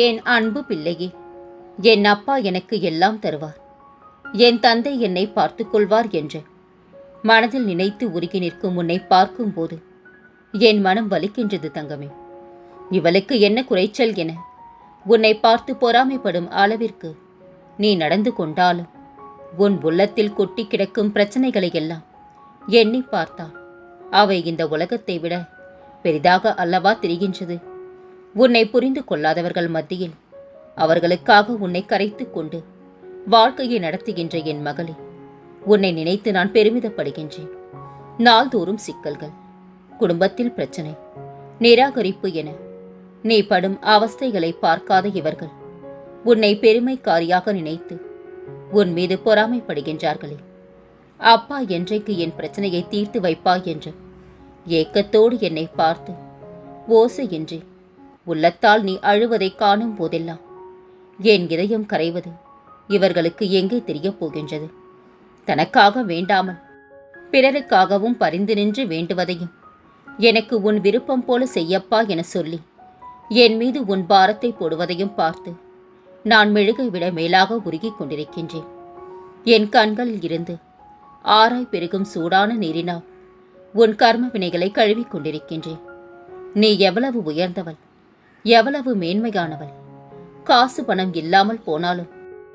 என் அன்பு பிள்ளையே என் அப்பா எனக்கு எல்லாம் தருவார். என் தந்தை என்னை பார்த்து கொள்வார் என்று மனதில் நினைத்து உருகி நிற்கும் உன்னை பார்க்கும்போது என் மனம் வலிக்கின்றது தங்கமே. இவளுக்கு என்ன குறைச்சல் என உன்னை பார்த்து பொறாமைப்படும் அளவிற்கு நீ நடந்து கொண்டாலும் உன் உள்ளத்தில் கொட்டி கிடக்கும் பிரச்சனைகளை எல்லாம் எண்ணி பார்த்தால் அவை இந்த உலகத்தை விட பெரிதாக அல்லவா தெரிகின்றது? உன்னை புரிந்து கொள்ளாதவர்கள் மத்தியில் அவர்களுக்காக உன்னை கரைத்து கொண்டு வாழ்க்கையை நடத்துகின்ற என் மகளே உன்னை நினைத்து நான் பெருமிதப்படுகின்றேன். நாள்தோறும் சிக்கல்கள் குடும்பத்தில் பிரச்சனை நிராகரிப்பு என நீ படும் அவஸ்தைகளை பார்க்காத இவர்கள் உன்னை பெருமைக்காரியாக நினைத்து உன் மீது பொறாமைப்படுகின்றார்களே. அப்பா என்றைக்கு என் பிரச்சனையை தீர்த்து வைப்பாய் என்று ஏக்கத்தோடு என்னை பார்த்து ஓசையின்றி உள்ளத்தால் நீ அழுவதை காணும் போதெல்லாம். என் இதயம் கரைவது இவர்களுக்கு எங்கே தெரியப் போகின்றது? தனக்காக வேண்டாமல் பிறருக்காகவும் பரிந்து நின்று வேண்டுவதையும் எனக்கு உன் விருப்பம் போல செய்யப்பா என சொல்லி என் மீது உன் பாரத்தை போடுவதையும் பார்த்து நான் மெழுகை விட மேலாக உருகிக் கொண்டிருக்கின்றேன். என் கண்களில் இருந்து ஆராய் பெருகும் சூடான நீரினால் உன் கர்ம வினைகளை கழுவிக் கொண்டிருக்கின்றேன். நீ எவ்வளவு உயர்ந்தவள் எவ்வளவு மேன்மையானவள். காசு பணம் இல்லாமல் போனாலும்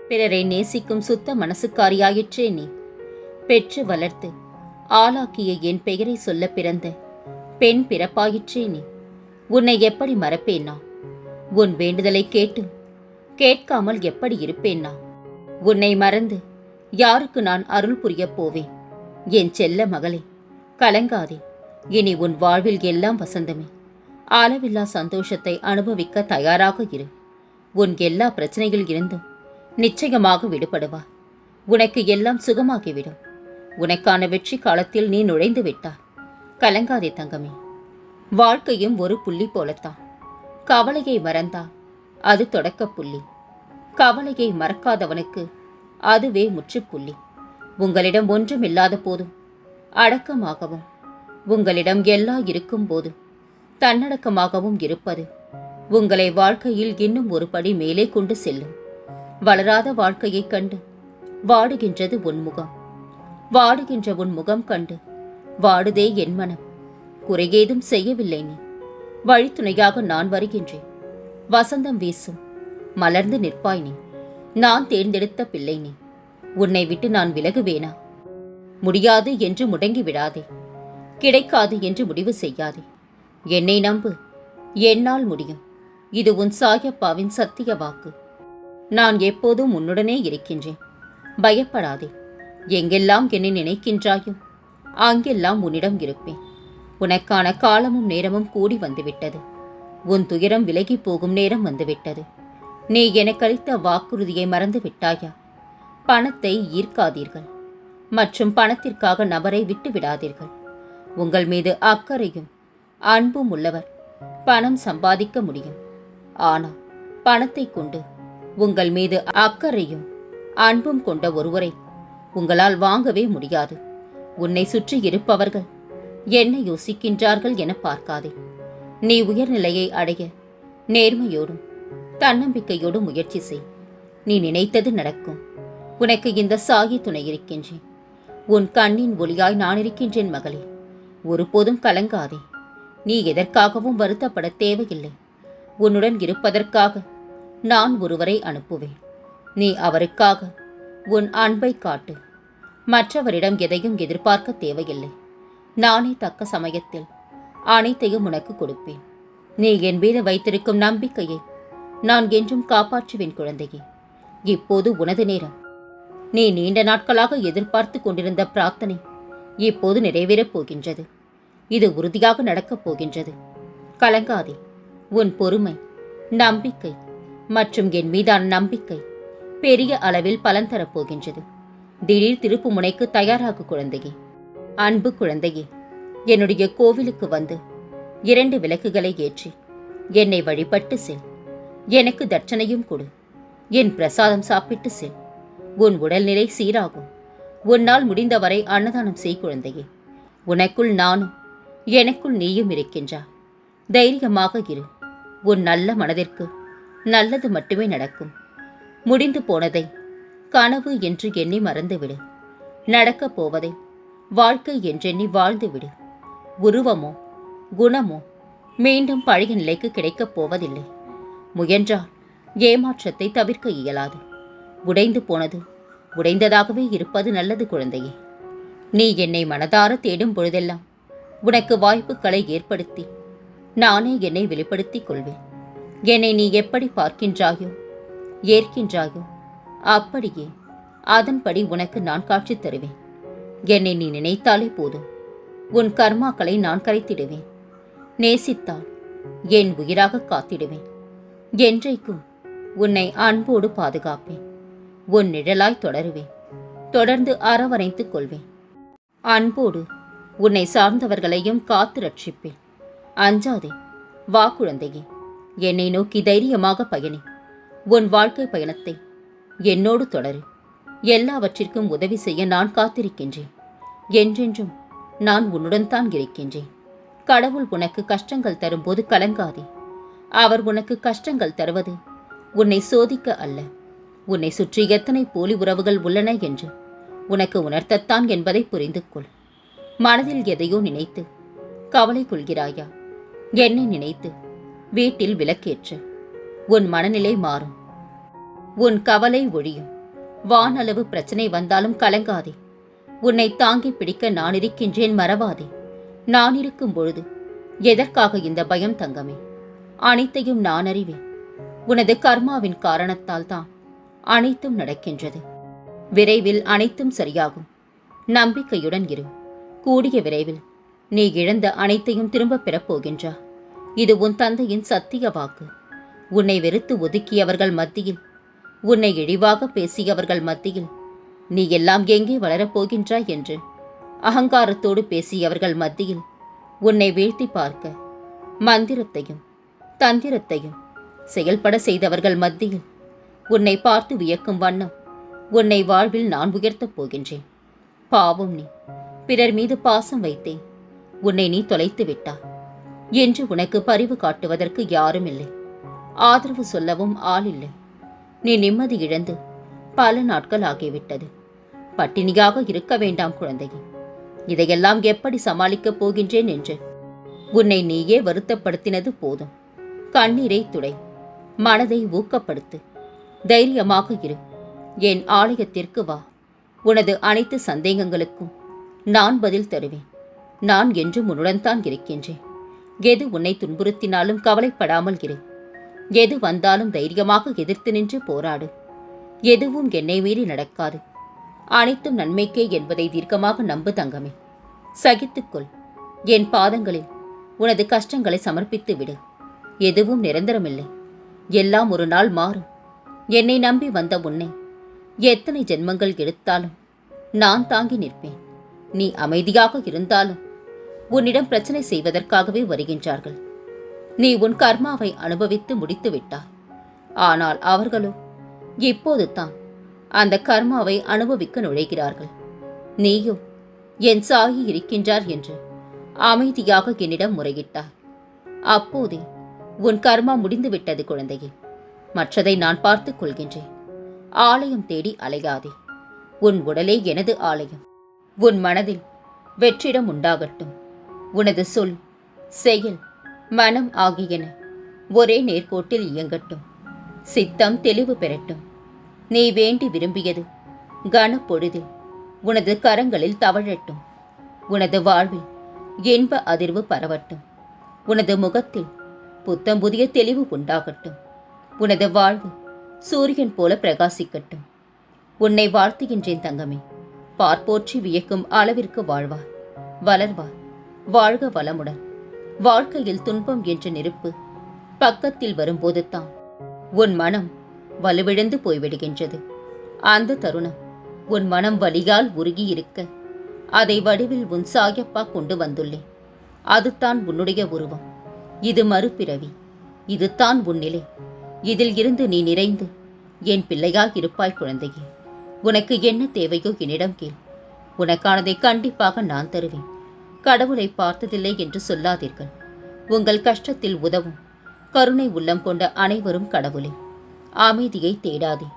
பிறரை நேசிக்கும் சுத்த மனசுக்காரியாயிற்றே நீ. பெற்று வளர்த்து ஆளாக்கிய என் பெயரை சொல்ல பிறந்த பெண் பிறப்பாயிற்றே நீ. உன்னை எப்படி மறப்பேனா? உன் வேண்டுதலை கேட்டு கேட்காமல் எப்படி இருப்பேனா? உன்னை மறந்து யாருக்கு நான் அருள் புரியப் போவேன்? என் செல்ல மகளே கலங்காதே. இனி உன் வாழ்வில் எல்லாம் வசந்தமே. அளவில்லா சந்தோஷத்தை அனுபவிக்க தயாராக இரு. உன் எல்லா பிரச்சனைகள் இருந்தும் நிச்சயமாக விடுபடுவா. உனக்கு எல்லாம் சுகமாகிவிடும். உனக்கான வெற்றி காலத்தில் நீ நுழைந்து விட்டாய். கலங்காதே தங்கமே. வாழ்க்கையும் ஒரு புள்ளி போலத்தான். கவலையை மறந்தால் அது தொடக்க புள்ளி. கவலையை மறக்காதவனுக்கு அதுவே முற்றுப்புள்ளி. உங்களிடம் ஒன்றும் இல்லாத போதும் அடக்கமாகவும் உங்களிடம் எல்லாம் இருக்கும் போதும் தன்னடக்கமாகவும் இருப்பது. உங்களை வாழ்க்கையில் இன்னும் ஒரு படி மேலே கொண்டு செல்லும். வளராத வாழ்க்கையைக் கண்டு வாடுகின்றது உன் முகம். வாடுகின்ற உன் முகம் கண்டு வாடுதே என் மனம். குறையேதும் செய்யவில்லை நீ. வழித்துணையாக நான் வருகின்றேன். வசந்தம் வீசும். மலர்ந்து நிற்பாய் நீ. நான் தேர்ந்தெடுத்த பிள்ளை நீ. உன்னை விட்டு நான் விலகுவேனா? முடியாது என்று முடங்கி விடாதே. கிடைக்காது என்று முடிவு செய்யாதே. என்னை நம்பு. என்னால் முடியும். இது உன் சாயப்பாவின் சத்திய வாக்கு. நான் எப்போதும் உன்னுடனே இருக்கின்றேன். பயப்படாதே. எங்கெல்லாம் என்னை நினைக்கின்றாயோ அங்கெல்லாம் உன்னிடம் இருப்பேன். உனக்கான காலமும் நேரமும் கூடி வந்துவிட்டது. உன் துயரம் விலகி போகும் நேரம் வந்துவிட்டது. நீ எனக்களித்த வாக்குறுதியை மறந்து விட்டாயா பணத்தை ஈர்க்காதீர்கள். மற்றும் பணத்திற்காக நபரை விட்டு விடாதீர்கள் உங்கள் மீது அக்கறையும் அன்பும் உள்ளவர். பணம் சம்பாதிக்க முடியும். ஆனால் பணத்தை கொண்டு உங்கள் மீது அக்கறையும் அன்பும் கொண்ட ஒருவரை உங்களால் வாங்கவே முடியாது. உன்னை சுற்றி இருப்பவர்கள் என்ன யோசிக்கின்றார்கள் என பார்க்காதே. நீ உயர்நிலையை அடைய நேர்மையோடும் தன்னம்பிக்கையோடும் முயற்சி செய். நீ நினைத்தது நடக்கும். உனக்கு இந்த சாகி துணை இருக்கின்றேன். உன் கண்ணின் ஒளியாய் நான் இருக்கின்றேன் மகளே. ஒருபோதும் கலங்காதே. நீ எதற்காகவும் வருத்தப்பட தேவையில்லை. உன்னுடன் இருப்பதற்காக நான் ஒருவரை அனுப்புவேன். நீ அவருக்காக உன் அன்பை காட்டு. மற்றவரிடம் எதையும் எதிர்பார்க்க தேவையில்லை. நானே தக்க சமயத்தில் அனைத்தையும் உனக்கு கொடுப்பேன். நீ என் மீது வைத்திருக்கும் நம்பிக்கையை நான் என்றும் காப்பாற்றுவேன் குழந்தையே. இப்போது உனது நேரம். நீ நீண்ட நாட்களாக எதிர்பார்த்து கொண்டிருந்த பிரார்த்தனை இப்போது நிறைவேறப் போகின்றது. இது உறுதியாக நடக்கப் போகின்றது. கலங்காதே உன் பொறுமை நம்பிக்கை மற்றும் என் மீதான நம்பிக்கை பெரிய அளவில் பலன் தரப்போகின்றது திடீர் திருப்பு முனைக்கு தயாராகு குழந்தையே. அன்பு குழந்தையே என்னுடைய கோவிலுக்கு வந்து இரண்டு விளக்குகளை ஏற்றி என்னை வழிபட்டு செல். எனக்கு தட்சணையும் கொடு. என் பிரசாதம் சாப்பிட்டு செல். உன் உடல்நிலை சீராகும். உன்னால் முடிந்தவரை அன்னதானம் செய் குழந்தையே. உனக்குள் நானும் எனக்குள் நீயும் இருக்கின்றா. தைரியமாக இரு. உன் நல்ல மனதிற்கு நல்லது மட்டுமே நடக்கும். முடிந்து போனதை கனவு என்று எண்ணி மறந்துவிடு. நடக்கப் போவதை வாழ்க்கை என்றெண்ணி வாழ்ந்துவிடு. உருவமோ குணமோ மீண்டும் பழைய நிலைக்கு கிடைக்கப் போவதில்லை. முயன்றால் ஏமாற்றத்தை தவிர்க்க இயலாது. உடைந்து போனது உடைந்ததாகவே இருப்பது நல்லது குழந்தையே. நீ என்னை மனதார தேடும் பொழுதெல்லாம் உனக்கு வாய்ப்புகளை ஏற்படுத்தி. நானே என்னை வெளிப்படுத்திக் கொள்வேன். என்னை நீ எப்படி பார்க்கின்றாயோ ஏற்கின்றாயோ அப்படியே அதன்படி உனக்கு நான் காட்சி தருவேன். என்னை நீ நினைத்தாலே போதும். உன் கர்மாக்களை நான் கரைத்திடுவேன். நேசித்தால் என் உயிராக காத்திடுவேன். என்றைக்கும் உன்னை அன்போடு பாதுகாப்பேன். உன் நிழலாய் தொடருவேன். தொடர்ந்து அரவணைத்துக் கொள்வேன். அன்போடு உன்னை சார்ந்தவர்களையும் காத்து ரட்சிப்பேன். அஞ்சாதே வா குழந்தையே என்னை நோக்கி தைரியமாக பயணி. உன் வாழ்க்கை பயணத்தை என்னோடு தொடரு. எல்லாவற்றிற்கும் உதவி செய்ய நான் காத்திருக்கின்றேன். என்றென்றும் நான் உன்னுடன் தான் இருக்கின்றேன். கடவுள் உனக்கு கஷ்டங்கள் தரும்போது கலங்காதே. அவர் உனக்கு கஷ்டங்கள் தருவது உன்னை சோதிக்க அல்ல. உன்னை சுற்றி எத்தனை போலி உறவுகள் உள்ளன என்று உனக்கு உணர்த்தத்தான் என்பதை புரிந்து கொள் மனதில் எதையோ நினைத்து கவலை கொள்கிறாயா? என்னை நினைத்து வீட்டில் விளக்கேற்று. உன் மனநிலை மாறும். உன் கவலை ஒழியும். வானளவு பிரச்சனை வந்தாலும் கலங்காதே. உன்னை தாங்கி பிடிக்க நான் இருக்கின்றேன் மறவாதே. நான் இருக்கும் பொழுது எதற்காக இந்த பயம் தங்கமே? அனைத்தையும் நான் அறிவேன். உனது கர்மாவின் காரணத்தால் தான் அனைத்தும் நடக்கின்றது. விரைவில் அனைத்தும் சரியாகும். நம்பிக்கையுடன் இரு. கூடிய விரைவில். நீ இழந்த அனைத்தையும் திரும்பப் பெறப் போகின்றா இது உன் தந்தையின் சத்திய வாக்கு. உன்னை வெறுத்து ஒதுக்கியவர்கள் மத்தியில் உன்னை இழிவாக பேசியவர்கள் மத்தியில் நீ எல்லாம் எங்கே வளரப் போகின்றாய் என்று அகங்காரத்தோடு பேசியவர்கள் மத்தியில் உன்னை வீழ்த்தி பார்க்க மந்திரத்தையும் தந்திரத்தையும் செயல்பட செய்தவர்கள் மத்தியில் உன்னை பார்த்து வியக்கும் வண்ணம் உன்னை வாழ்வில் நான் உயர்த்தப் போகின்றேன். பாவம் நீ பிறர் மீது பாசம் வைத்தேன். உன்னை நீ தொலைத்து விட்டா. என்று உனக்கு பரிவு காட்டுவதற்கு யாரும் இல்லை. ஆதரவு சொல்லவும் ஆள் இல்லை. நீ நிம்மதி இழந்து பல நாட்கள் ஆகிவிட்டது. பட்டினியாக இருக்க வேண்டாம் குழந்தையே. இதையெல்லாம் எப்படி சமாளிக்கப் போகின்றேன் என்று. உன்னை நீயே வருத்தப்படுத்தினது போதும். கண்ணீரை துடை. மனதை ஊக்கப்படுத்து. தைரியமாக இரு. என் ஆலயத்திற்கு வா. உனது அனைத்து சந்தேகங்களுக்கும் நான் பதில் தருவேன். நான் என்றும் உன்னுடன் தான் இருக்கின்றேன். எது உன்னை துன்புறுத்தினாலும் கவலைப்படாமல் இரு. எது வந்தாலும் தைரியமாக எதிர்த்து நின்று போராடு. எதுவும் என்னை மீறி நடக்காது. அனைத்தும் நன்மைக்கே என்பதை தீர்க்கமாக நம்பு தங்கமே. சகித்துக்கொள் என் பாதங்களில் உனது கஷ்டங்களை சமர்ப்பித்து விடு. எதுவும் நிரந்தரமில்லை. எல்லாம் ஒரு நாள் மாறும். என்னை நம்பி வந்த உன்னை எத்தனை ஜென்மங்கள் எடுத்தாலும் நான் தாங்கி நிற்பேன். நீ அமைதியாக இருந்தாலும் உன்னிடம் பிரச்சனை செய்வதற்காகவே வருகின்றார்கள். நீ உன் கர்மாவை அனுபவித்து முடித்து விட்டாய் ஆனால் அவர்களோ இப்போது தான் அந்த கர்மாவை அனுபவிக்க நுழைகிறார்கள். நீயோ என் சாயி இருக்கின்றார் என்று அமைதியாக என்னிடம் முறையிட்டார் அப்போதே உன் கர்மா முடிந்துவிட்டது குழந்தையே. மற்றதை நான் பார்த்துக் கொள்கின்றேன். ஆலயம் தேடி அலையாதே. உன் உடலே எனது ஆலயம். உன் மனதில் வெற்றிடம் உண்டாகட்டும். உனது சொல் செயல் மனம் ஆகியன ஒரே நேர்கோட்டில் இயங்கட்டும். சித்தம் தெளிவு பெறட்டும். நீ வேண்டி விரும்பியது கனப்பொழுதில் உனது கரங்களில் தவழட்டும். உனது வாழ்வில் இன்ப அதிர்வு பரவட்டும். உனது முகத்தில் புத்தம் புதிய தெளிவு உண்டாகட்டும். உனது வாழ்வு சூரியன் போல பிரகாசிக்கட்டும். உன்னை வாழ்த்துகின்றேன் தங்கமே. பார்ப்போற்றி வியக்கும் அளவிற்கு வாழ்வார் வளர்வார் வாழ்க வளமுடன். வாழ்க்கையில் துன்பம் என்ற நெருப்பு பக்கத்தில் வரும்போது தான். உன் மனம் வலுவிழந்து போய்விடுகின்றது. அந்த தருணம் உன் மனம் வலியால் உருகியிருக்க அதை வடிவில் உன் சாயப்பா கொண்டு வந்துள்ளேன். அதுதான் உன்னுடைய உருவம். இது மறுபிறவி. இதுதான் உன் நிலை. இதில் இருந்து நீ நிறைந்து என் பிள்ளையாக இருப்பாய் குழந்தையே. உனக்கு என்ன தேவையோ என்னிடம் கேள். உனக்கானதை கண்டிப்பாக நான் தருவேன். கடவுளை பார்த்ததில்லை என்று சொல்லாதீர்கள். உங்கள் கஷ்டத்தில் உதவும். கருணை உள்ளம் கொண்ட அனைவரும் கடவுளே. அமைதியை தேடாதே.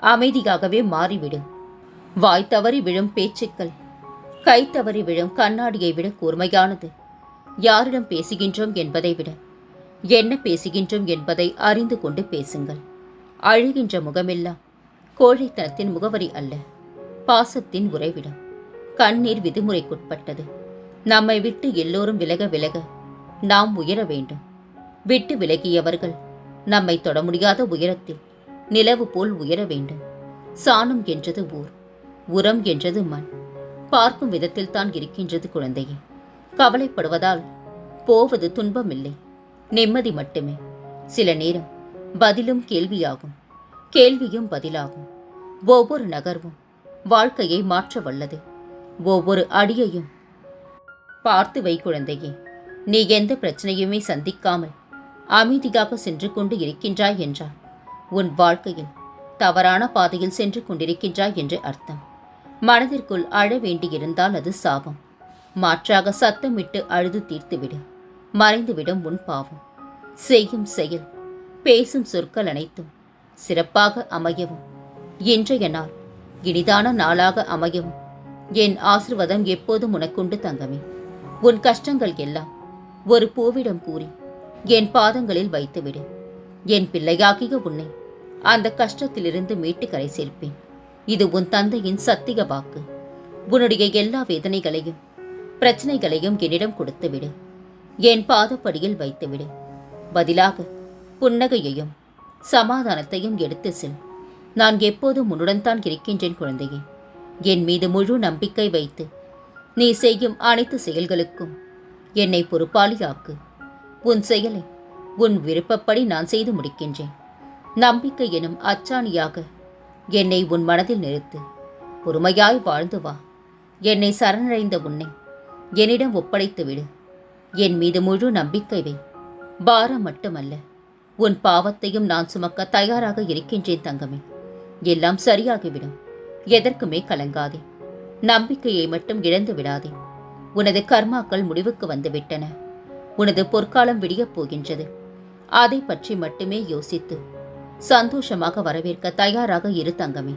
அமைதியாகவே மாறிவிடும் வாய் தவறி விழும் பேச்சுக்கள். கை தவறி விழும் கண்ணாடியை விட கூர்மையானது. யாரிடம் பேசுகின்றோம் என்பதை விட. என்ன பேசுகின்றோம் என்பதை அறிந்து கொண்டு பேசுங்கள். அழுகின்ற முகமெல்லாம் கோழைத்தனத்தின் முகவரி அல்ல. பாசத்தின் உறைவிடம். கண்ணீர் விதிமுறைக்குட்பட்டது. நம்மை விட்டு எல்லோரும் விலக விலக நாம் உயர வேண்டும். விட்டு விலகியவர்கள் நம்மை தொட முடியாத உயரத்தில் நிலவு போல் உயர வேண்டும். சாணம் என்றது ஊர் உரம் என்றது மண். பார்க்கும் விதத்தில் தான் இருக்கின்றது குழந்தையே. கவலைப்படுவதால் போவது துன்பமில்லை. நிம்மதி மட்டுமே. சில நேரம் பதிலும் கேள்வியாகும். கேள்வியும் பதிலாகும். ஒவ்வொரு நகர்வும் வாழ்க்கையை மாற்ற வல்லது. ஒவ்வொரு அடியையும் பார்த்து வை குழந்தையே நீ எந்த பிரச்சனையுமே சந்திக்காமல் அமைதியாக சென்று கொண்டு இருக்கின்றாய் என்றால் உன் வாழ்க்கையில் தவறான பாதையில் சென்று கொண்டிருக்கின்றாய் என்று அர்த்தம். மனதிற்குள் அழ வேண்டியிருந்தால் அது சாபம். மாற்றாக சத்தமிட்டு அழுது தீர்த்துவிடு. மறைந்துவிடும் உன் பாவம். செய்யும் செயல் பேசும் சொற்கள் அனைத்தும் சிறப்பாக அமையவும் இன்றைய நாள். இனிதான நாளாக அமையும் என் ஆசிர்வாதம் எப்போதும் உனக்குண்டு தங்கமே. உன் கஷ்டங்கள் எல்லாம் ஒரு பூவிடம் கூறி என் பாதங்களில் வைத்துவிடு. என் பிள்ளையாகிய உன்னை அந்த கஷ்டத்திலிருந்து மீட்டு கரை சேர்ப்பேன் இது உன் தந்தையின் சத்திய வாக்கு. உன்னுடைய எல்லா வேதனைகளையும் பிரச்சனைகளையும் என்னிடம் கொடுத்துவிடு. என் பாதப்படியில் வைத்துவிடு. பதிலாக புன்னகையையும் சமாதானத்தையும் எடுத்து செல். நான் எப்போதும் உன்னுடன் தான் இருக்கின்றேன் குழந்தையே. என் மீது முழு நம்பிக்கை வைத்து நீ செய்யும் அனைத்து செயல்களுக்கும் என்னை பொறுப்பாளியாக்கு. உன் செயலை உன் விருப்பப்படி நான் செய்து முடிக்கின்றேன். நம்பிக்கை எனும் அச்சாணியாக என்னை உன் மனதில் நிறுத்து. பொறுமையாய் வாழ்ந்து வா. என்னை சரணடைந்த உன்னை என்னிடம் ஒப்படைத்து விடு. என் மீது முழு நம்பிக்கை வை. பாரம் மட்டுமல்ல உன் பாவத்தையும் நான் சுமக்க தயாராக இருக்கின்றேன் தங்கமே. எல்லாம் சரியாகிவிடும். எதற்குமே கலங்காதே. நம்பிக்கையை மட்டும் இழந்து விடாதே. உனது கர்மாக்கள் முடிவுக்கு வந்துவிட்டன. உனது பொற்காலம் விடியப் போகின்றது. அதை பற்றி மட்டுமே யோசித்து சந்தோஷமாக வரவேற்க தயாராக இரு தங்கமே.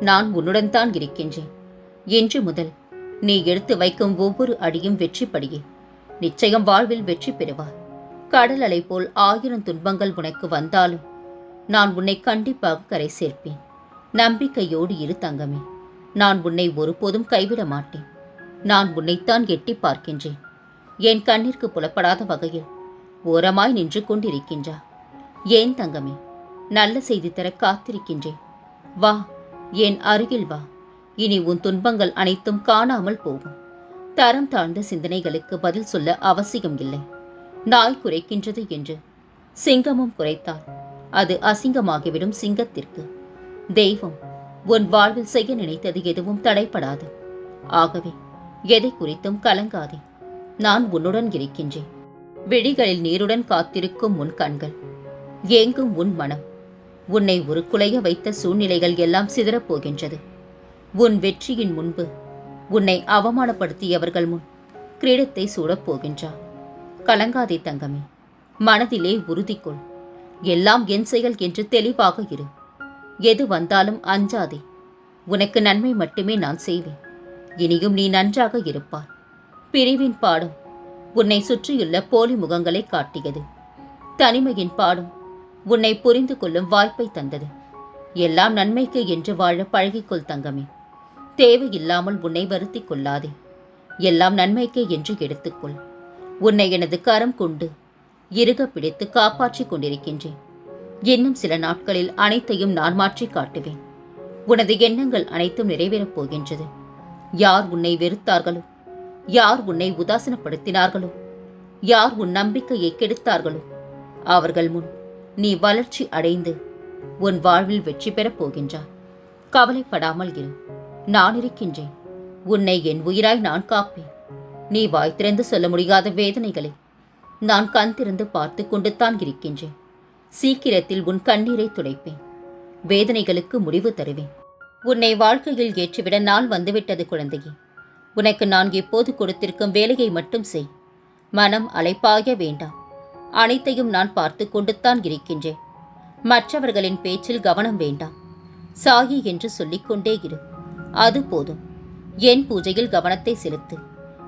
நான் உன்னுடன் தான் இருக்கின்றேன். இன்று முதல் நீ எடுத்து வைக்கும் ஒவ்வொரு அடியும் வெற்றிப்படியே. நிச்சயம் வாழ்வில் வெற்றி பெறுவார் கடல் அலை போல் ஆயிரம் துன்பங்கள் உனக்கு வந்தாலும் நான் உன்னை கண்டிப்பாக கரை சேர்ப்பேன். நம்பிக்கையோடு இரு தங்கமே. நான் உன்னை ஒருபோதும் கைவிட மாட்டேன். நான் உன்னைத்தான் எட்டி பார்க்கின்றேன். என் கண்ணிற்கு புலப்படாத வகையில் ஓரமாய் நின்று கொண்டிருக்கின்றா. ஏன் தங்கமே? நல்ல செய்தி தர காத்திருக்கின்றேன். வா என் அருகில் வா. இனி உன் துன்பங்கள் அனைத்தும் காணாமல் போகும். தரம் தாழ்ந்த சிந்தனைகளுக்கு பதில் சொல்ல அவசியம் இல்லை. நாய் குறைக்கின்றது என்று. சிங்கமும் குறைத்தால் அது அசிங்கமாகிவிடும் சிங்கத்திற்கு. தெய்வம் உன் வாழ்வில் செய்ய நினைத்தது எதுவும் தடைப்படாது. ஆகவே எதை குறித்தும் கலங்காதே. நான் உன்னுடன் இருக்கின்றேன். விழிகளில் நீருடன் காத்திருக்கும் உன் கண்கள். ஏங்கும் உன் மனம். உன்னை ஒரு குலைய வைத்த சூழ்நிலைகள் எல்லாம் சிதறப் போகின்றது உன் வெற்றியின் முன்பு உன்னை அவமானப்படுத்தியவர்கள் முன் கிரீடத்தை சூடப்போகின்றார் கலங்காதே தங்கமே. மனதிலே உறுதிக்கொள் எல்லாம் என் செயல் என்று தெளிவாக இரு. எது வந்தாலும் அஞ்சாதே. உனக்கு நன்மை மட்டுமே நான் செய்வேன். இனியும் நீ நன்றாக இருப்பாய். பிரிவின் பாடம் உன்னை சுற்றியுள்ள போலி முகங்களை காட்டியது. தனிமையின் பாடம் உன்னை புரிந்து கொள்ளும் வாய்ப்பை தந்தது. எல்லாம் நன்மைக்கு என்று வாழ பழகிக்கொள் தங்கமே. தேவையில்லாமல் உன்னை வருத்தி கொள்ளாதே. எல்லாம் நன்மைக்கே என்று எடுத்துக்கொள். உன்னை எனது கரம் கொண்டு இறுக பிடித்து காப்பாற்றிக் கொண்டிருக்கின்றேன். இன்னும் சில நாட்களில் அனைத்தையும் நான் மாற்றி காட்டுவேன். உனது எண்ணங்கள் அனைத்தும் நிறைவேறப் போகின்றது. யார் உன்னை வெறுத்தார்களோ? யார் உன்னை உதாசனப்படுத்தினார்களோ? யார் உன் நம்பிக்கையை கெடுத்தார்களோ? அவர்கள் முன் நீ வளர்ச்சி அடைந்து உன் வாழ்வில் வெற்றி பெறப் போகின்றாய். கவலைப்படாமல் இரு. நான் இருக்கின்றேன். உன்னை என் உயிராய் நான் காப்பேன். நீ வாய் திறந்து சொல்ல முடியாத வேதனைகளை நான் கண் திறந்து பார்த்து கொண்டுத்தான் இருக்கின்றேன். சீக்கிரத்தில் உன் கண்ணீரை துடைப்பேன். வேதனைகளுக்கு முடிவு தருவேன். உன்னை வாழ்க்கையில் ஏற்றிவிட நான் வந்துவிட்டது குழந்தையே. உனக்கு நான் எப்போது கொடுத்திருக்கும் வேலையை மட்டும் செய். மனம் அலைப்பாய வேண்டாம். அனைத்தையும் நான் பார்த்து கொண்டுத்தான் இருக்கின்றேன். மற்றவர்களின் பேச்சில் கவனம் வேண்டாம். சாயி என்று சொல்லிக்கொண்டே இரு. அது போதும். என் பூஜையில் கவனத்தை செலுத்து.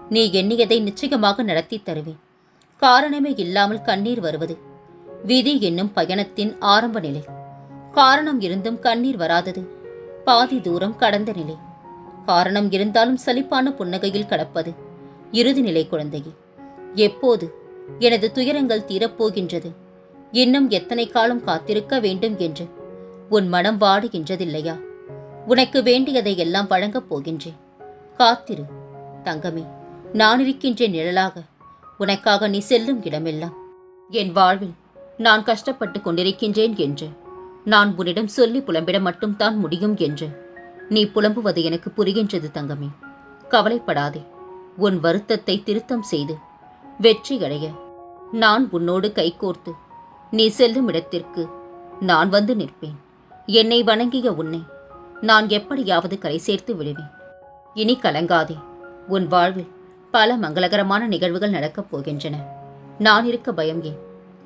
நீ எண்ணியதை நிச்சயமாக நடத்தி தருவேன். காரணமே இல்லாமல் கண்ணீர் வருவது. விதி என்னும் பயணத்தின் ஆரம்ப நிலை. காரணம் இருந்தும் கண்ணீர் வராதது. பாதி தூரம் கடந்த நிலை. காரணம் இருந்தாலும் சலிப்பான புன்னகையில் கடப்பது. இறுதி நிலை குழந்தையே. எப்போது? எனது துயரங்கள் தீரப்போகின்றது. இன்னும் எத்தனை காலம் காத்திருக்க வேண்டும் என்று. உன் மனம் வாடுகின்றதில்லையா? உனக்கு வேண்டியதை எல்லாம் வழங்கப் போகின்றேன். காத்திரு. தங்கமே நான் இருக்கின்றேன் நிழலாக. உனக்காக நீ செல்லும் இடமெல்லாம். என் வாழ்வில் நான் கஷ்டப்பட்டு கொண்டிருக்கின்றேன் என்று. நான் உன்னிடம் சொல்லி புலம்பிட மட்டும்தான் முடியும் என்று. நீ புலம்புவது எனக்கு புரிகின்றது தங்கமே. கவலைப்படாதே. உன் வருத்தத்தை திருத்தம் செய்து. வெற்றி அடைய நான் உன்னோடு கைகோர்த்து நீ செல்லும் இடத்திற்கு நான் வந்து நிற்பேன். என்னை வணங்கிய உன்னை நான் எப்படியாவது கரை சேர்த்து விடுவேன். இனி கலங்காதே. உன் வாழ்வில் பல மங்களகரமான நிகழ்வுகள் நடக்கப் போகின்றன. நான் இருக்க பயம் ஏன்?